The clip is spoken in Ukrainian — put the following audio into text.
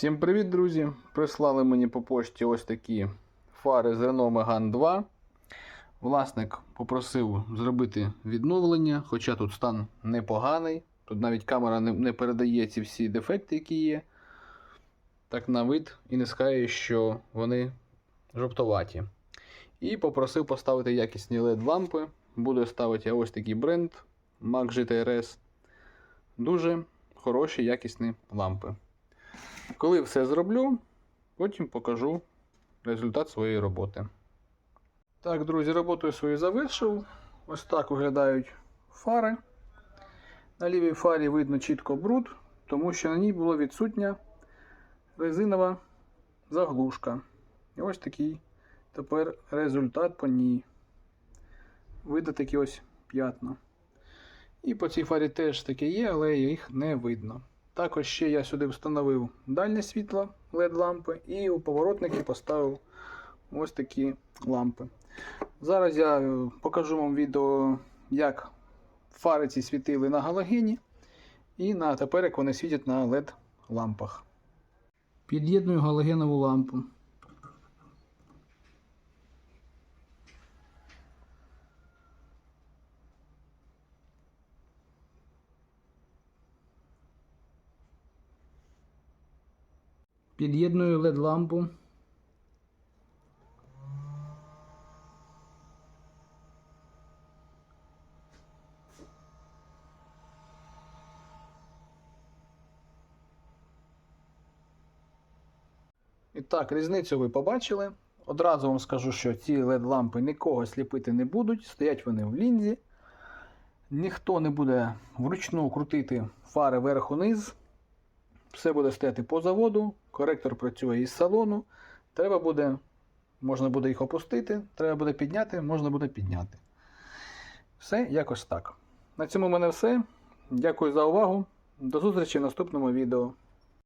Всім привіт, друзі! Прислали мені по пошті ось такі фари з Renault Megane 2. Власник попросив зробити відновлення, хоча тут стан непоганий. Тут навіть камера не, передає ці всі дефекти, які є. Так на вид і не скаже, що вони жовтоваті. І попросив поставити якісні LED лампи. Буду ставити ось такий бренд MAC GTRS. Дуже хороші, якісні лампи. Коли все зроблю, потім покажу результат своєї роботи. Так, друзі, роботу свою завершив. Ось так виглядають фари. На лівій фарі видно чітко бруд, тому що на ній була відсутня резинова заглушка. І ось такий тепер результат по ній. Видно такі ось п'ятна. І по цій фарі теж таке є, але їх не видно. Також ще я сюди встановив дальнє світло LED лампи і у поворотники поставив ось такі лампи. Зараз я е, покажу вам відео, як фари ці світили на галогені і на тепер як вони світять на LED лампах. Під'єдную галогенову лампу. Під'єдную LED лампу. І так, різницю ви побачили. Одразу вам скажу, що ці LED лампи нікого сліпити не будуть, стоять вони в лінзі. Ніхто не буде вручну крутити фари вверх-униз. Все буде стояти по заводу, коректор працює із салону. Треба буде, можна буде їх опустити, треба буде підняти, можна буде підняти. Все якось так. На цьому в мене все. Дякую за увагу. До зустрічі в наступному відео.